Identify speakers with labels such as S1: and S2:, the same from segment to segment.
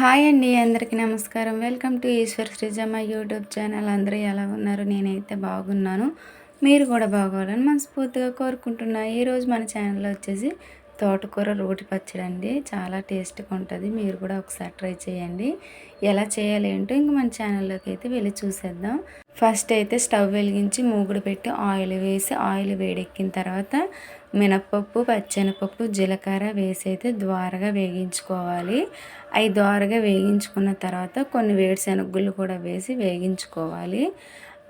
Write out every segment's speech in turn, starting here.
S1: Hi అండి అందరికీ నమస్కారం. Welcome to Eshwar Srijamma YouTube channel. అందరూ ఎలా ఉన్నారు? నేనైతే బాగున్నాను. మీరు కూడా బాగోవాలని మనస్ఫూర్తిగా కోరుకుంటున్నాను ఈరోజు మన ఛానల్లో వచ్చేసి తోటకూర రోటి పచ్చడి అండి. చాలా టేస్ట్గా ఉంటుంది. మీరు కూడా ఒకసారి ట్రై చేయండి. ఎలా చేయాలి ఏంటో ఇంక మన ఛానల్లోకి అయితే వెళ్ళి చూసేద్దాం. ఫస్ట్ అయితే స్టవ్ వెలిగించి మూగుడు పెట్టి ఆయిల్ వేసి ఆయిల్ వేడెక్కిన తర్వాత మినప్పప్పు పచ్చెనపప్పు జీలకర్ర వేసి అయితే ద్వారగా వేగించుకోవాలి. అవి ద్వారగా వేగించుకున్న తర్వాత కొన్ని వేడిశనగుళ్ళు కూడా వేసి వేగించుకోవాలి.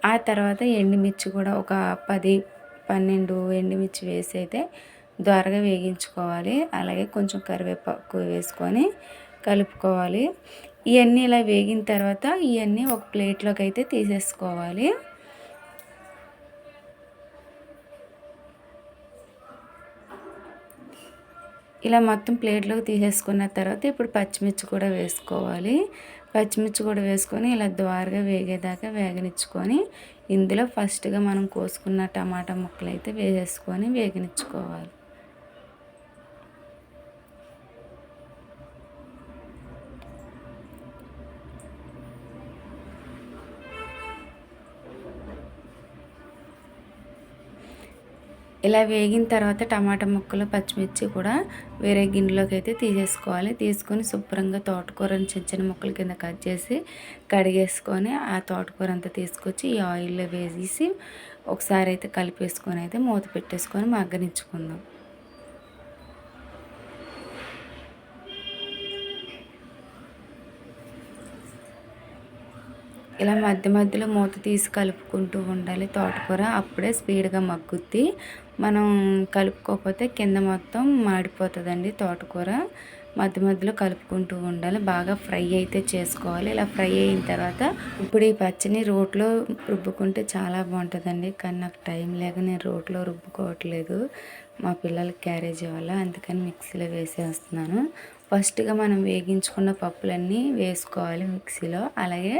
S1: ఆ తర్వాత ఎండుమిర్చి కూడా ఒక పది పన్నెండు ఎండుమిర్చి వేసి అయితే ద్వారగా వేగించుకోవాలి. అలాగే కొంచెం కరివేపాకు వేసుకొని కలుపుకోవాలి. ఇవన్నీ ఇలా వేగిన తర్వాత ఇవన్నీ ఒక ప్లేట్లోకి అయితే తీసేసుకోవాలి. ఇలా మొత్తం ప్లేట్లోకి తీసేసుకున్న తర్వాత ఇప్పుడు పచ్చిమిర్చి కూడా వేసుకోవాలి. పచ్చిమిర్చి కూడా వేసుకొని ఇలా ద్వారగా వేగేదాకా వేగనిచ్చుకొని ఇందులో ఫస్ట్గా మనం కోసుకున్న టమాటా ముక్కలు అయితే వేసేసుకొని వేగనిచ్చుకోవాలి. ఇలా వేగిన తర్వాత టమాటా ముక్కలు పచ్చిమిర్చి కూడా వేరే గిన్నెలోకి అయితే తీసేసుకోవాలి. తీసుకొని శుభ్రంగా తోటకూరని చిన్న చిన్న ముక్కల కింద కట్ చేసి కడిగేసుకొని ఆ తోటకూర అంతా తీసుకొచ్చి ఈ ఆయిల్లో వేసేసి ఒకసారి అయితే కలిపేసుకొని అయితే మూత పెట్టేసుకొని మగ్గనిచ్చుకుందాం. ఇలా మధ్య మధ్యలో మూత తీసి కలుపుకుంటూ ఉండాలి. తోటకూర అప్పుడే స్పీడ్గా మగ్గుద్ది. మనం కలుపుకోకపోతే కింద మొత్తం మాడిపోతుందండి తోటకూర. మధ్య మధ్యలో కలుపుకుంటూ ఉండాలి. బాగా ఫ్రై అయితే చేసుకోవాలి. ఇలా ఫ్రై అయిన తర్వాత ఇప్పుడు ఈ పచ్చని రోట్లో రుబ్బుకుంటే చాలా బాగుంటుందండి. కానీ నాకు టైం లేక నేను రోట్లో రుబ్బుకోవట్లేదు. మా పిల్లలకి క్యారేజ్ వల్ల అందుకని మిక్సీలో వేసేస్తున్నాను. ఫస్ట్గా మనం వేగించుకున్న పప్పులన్నీ వేసుకోవాలి మిక్సీలో. అలాగే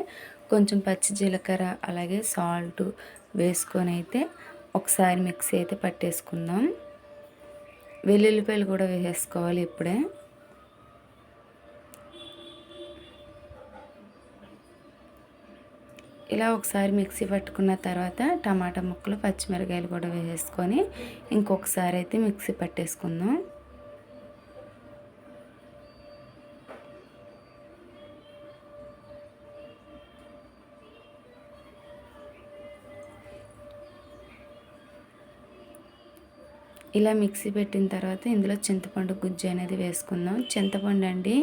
S1: కొంచెం పచ్చి జీలకర్ర అలాగే సాల్ట్ వేసుకొని అయితే ఒకసారి మిక్సీ అయితే పట్టేసుకుందాం. వెల్లుల్లిపాయలు కూడా వేసేసుకోవాలి ఇప్పుడే. ఇలా ఒకసారి మిక్సీ పట్టుకున్న తర్వాత టమాటా ముక్కలు పచ్చిమిరకాయలు కూడా వేసేసుకొని ఇంకొకసారి అయితే మిక్సీ పట్టేసుకుందాం. ఇలా మిక్సీ పెట్టిన తర్వాత ఇందులో చింతపండు గుజ్జు అనేది వేసుకుందాం. చింతపండు అండి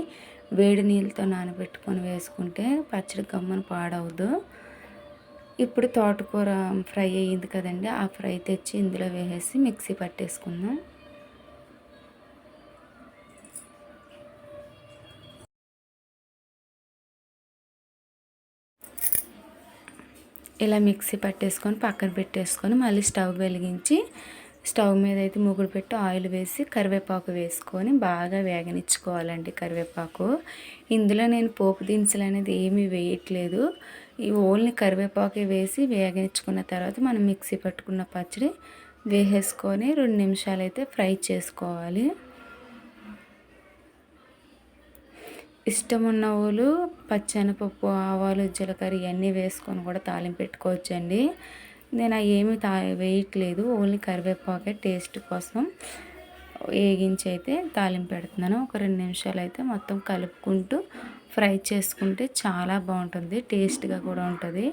S1: వేడి నీళ్ళతో నానబెట్టుకొని వేసుకుంటే పచ్చడి గమ్మను పాడవద్దు ఇప్పుడు తోటకూర ఫ్రై అయ్యింది కదండి ఆ ఫ్రై తెచ్చి ఇందులో వేసేసి మిక్సీ పట్టేసుకుందాం. ఇలా మిక్సీ పట్టేసుకొని పక్కన పెట్టేసుకొని మళ్ళీ స్టవ్ వెలిగించి స్టవ్ మీద అయితే ముగ్గురు పెట్టి ఆయిల్ వేసి కరివేపాకు వేసుకొని బాగా వేగనిచ్చుకోవాలండి కరివేపాకు. ఇందులో నేను పోపు దినుసులు అనేది ఏమీ వేయట్లేదు. ఈ ఓన్లీ కరివేపాకు వేసి వేగనిచ్చుకున్న తర్వాత మనం మిక్సీ పట్టుకున్న పచ్చడి వేసేసుకొని రెండు నిమిషాలు అయితే ఫ్రై చేసుకోవాలి. ఇష్టం ఉన్న వాళ్ళు పచ్చెనపప్పు ఆవాలు జీలకర్ర ఇవన్నీ వేసుకొని కూడా తాలింపు పెట్టుకోవచ్చండి. నేను ఏమి తా వేయట్లేదు. ఓన్లీ కరివేపాకే టేస్ట్ కోసం వేగించి అయితే తాలింపు పెడుతున్నాను. ఒక రెండు నిమిషాలు అయితే మొత్తం కలుపుకుంటూ ఫ్రై చేసుకుంటే చాలా బాగుంటుంది. టేస్ట్గా కూడా ఉంటుంది.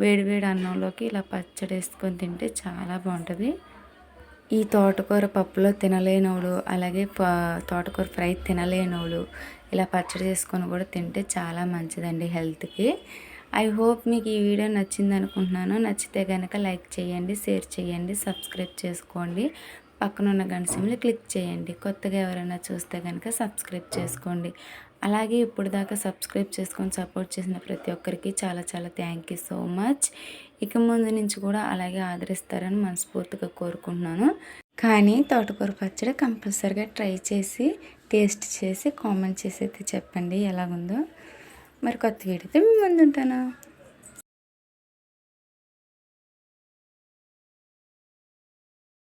S1: వేడివేడి అన్నంలోకి ఇలా పచ్చడి వేసుకొని తింటే చాలా బాగుంటుంది. ఈ తోటకూర పప్పులో తినలేనోళ్ళు అలాగే తోటకూర ఫ్రై తినలేనోళ్ళు ఇలా పచ్చడి చేసుకొని కూడా తింటే చాలా మంచిదండి హెల్త్కి. ఐ హోప్ మీకు ఈ వీడియో నచ్చింది అనుకుంటున్నాను. నచ్చితే కనుక లైక్ చేయండి షేర్ చేయండి సబ్స్క్రైబ్ చేసుకోండి. పక్కన ఉన్న గంట క్లిక్ చేయండి. కొత్తగా ఎవరైనా చూస్తే కనుక సబ్స్క్రైబ్ చేసుకోండి. అలాగే ఇప్పుడు దాకా సబ్స్క్రైబ్ చేసుకొని సపోర్ట్ చేసిన ప్రతి ఒక్కరికి చాలా చాలా థ్యాంక్ యూ సో మచ్. ఇక ముందు నుంచి కూడా అలాగే ఆదరిస్తారని మనస్ఫూర్తిగా కోరుకుంటున్నాను. కానీ తోటకూర పచ్చడి కంపల్సరిగా ట్రై చేసి టేస్ట్ చేసి కామెంట్ చేసి అయితే చెప్పండి. ఎలాగుందో? మరి కొత్త వీడియోతో మీ ముందు ఉంటాను